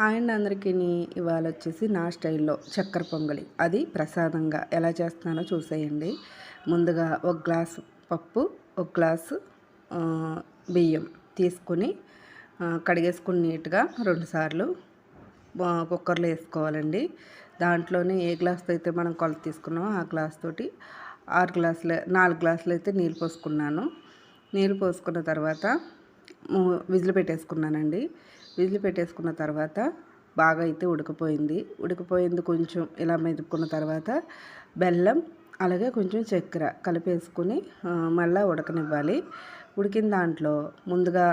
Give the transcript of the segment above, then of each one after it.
And అందరికీ ఇవాళ వచ్చేసి నా స్టైల్లో చక్కెర పొంగలి. అది ప్రసాదంగా ఎలా చేస్తున్నానో చూసేయండి. ముందుగా ఒక గ్లాసు పప్పు ఒక గ్లాసు బియ్యం తీసుకుని కడిగేసుకుని నీట్గా రెండుసార్లు కుక్కర్లో వేసుకోవాలండి. దాంట్లోనే ఏ గ్లాస్తో అయితే మనం కొలత తీసుకున్నామో ఆ గ్లాస్ తోటి ఆరు గ్లాసులు నాలుగు గ్లాసులు అయితే నీళ్ళు పోసుకున్నాను. నీళ్ళు పోసుకున్న తర్వాత విజిల్ పెట్టేసుకున్నానండి. విజిల్ పెట్టేసుకున్న తర్వాత బాగా అయితే ఉడికిపోయింది. ఉడికిపోయింది కొంచెం ఇలా మెదుపుకున్న తర్వాత బెల్లం అలాగే కొంచెం చక్కెర కలిపేసుకుని మళ్ళీ ఉడకనివ్వాలి. ఉడికిన దాంట్లో ముందుగా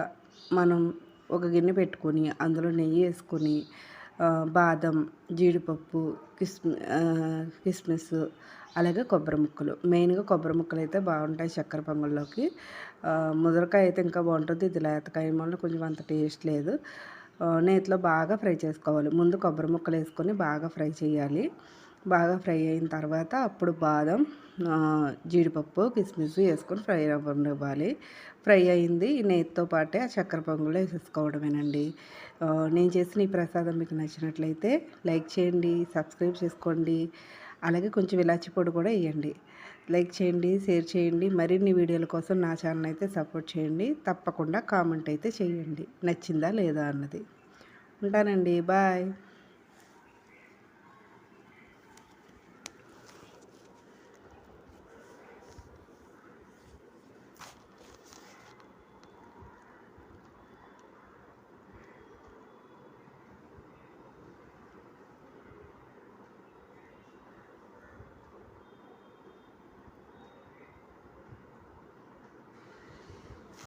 మనం ఒక గిన్నె పెట్టుకొని అందులో నెయ్యి వేసుకొని బాదం జీడిపప్పు కిస్మి కిస్మిస్ అలాగే కొబ్బరి ముక్కలు. మెయిన్గా కొబ్బరి ముక్కలు అయితే బాగుంటాయి చక్కెర పొంగల్లోకి. ముదరకాయ అయితే ఇంకా బాగుంటుంది. ఇది లేతకాయ వల్ల కొంచెం అంత టేస్ట్ లేదు. నేతిలో బాగా ఫ్రై చేసుకోవాలి. ముందు కొబ్బరి ముక్కలు వేసుకొని బాగా ఫ్రై చేయాలి. బాగా ఫ్రై అయిన తర్వాత అప్పుడు బాదం జీడిపప్పు కిస్మిస్ వేసుకొని ఫ్రై అవ్వనివ్వాలి ఫ్రై అయింది. నెయ్యితో పాటే ఆ చక్కెర పొంగులో వేసేసుకోవడమేనండి. నేను చేసిన ఈ ప్రసాదం మీకు నచ్చినట్లయితే లైక్ చేయండి సబ్స్క్రైబ్ చేసుకోండి అలాగే కొంచెం ఇలాచి పొడి కూడా వేయండి. లైక్ చేయండి షేర్ చేయండి మరిన్ని వీడియోల కోసం నా ఛానల్ అయితే సపోర్ట్ చేయండి. తప్పకుండా కామెంట్ అయితే చేయండి. నచ్చిందా లేదా అన్నది. ఉంటానండి. బాయ్.